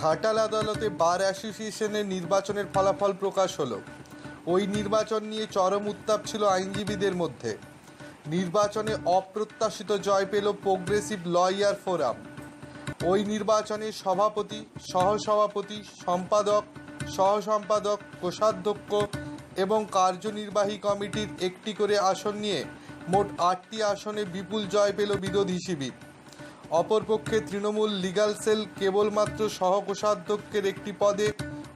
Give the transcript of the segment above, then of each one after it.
ঘাটাল আদালতে বার অ্যাসোসিয়েশনের নির্বাচনের ফলাফল প্রকাশ হলো। ওই নির্বাচন নিয়ে চরম উত্তাপ ছিল আইনজীবীদের মধ্যে। নির্বাচনে অপ্রত্যাশিত জয় পেল প্রোগ্রেসিভ লয়ার ফোরাম ওই নির্বাচনে সভাপতি, সহসভাপতি, সম্পাদক, সহসম্পাদক, কোষাধ্যক্ষ এবং কার্যনির্বাহী কমিটির একটি করে আসন নিয়ে মোট আটটি আসনে বিপুল জয় পেল বিরোধী শিবির। অপরপক্ষে তৃণমূল লিগ্যাল সেল কেবলমাত্র সহকোষাধ্যক্ষের একটি পদে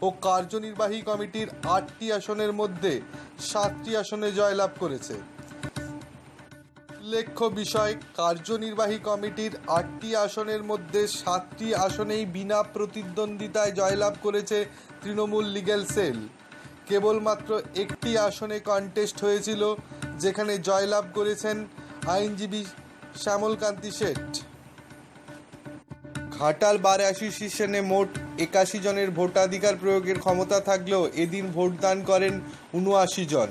ও কার্যনির্বাহী কমিটির আটটি আসনের মধ্যে সাতটি আসনে জয়লাভ করেছে। উল্লেখ্য বিষয়, কার্যনির্বাহী কমিটির আটটি আসনের মধ্যে সাতটি আসনেই বিনা প্রতিদ্বন্দ্বিতায় জয়লাভ করেছে তৃণমূল লিগ্যাল সেল। কেবলমাত্র একটি আসনে কন্টেস্ট হয়েছিল, যেখানে জয়লাভ করেছেন আইনজীবী শ্যামলকান্তি শেঠ। ঘাটাল বার অ্যাসোসিয়েশনে মোট একাশি জনের ভোটাধিকার প্রয়োগের ক্ষমতা থাকলেও এদিন ভোটদান করেন উনআশি জন।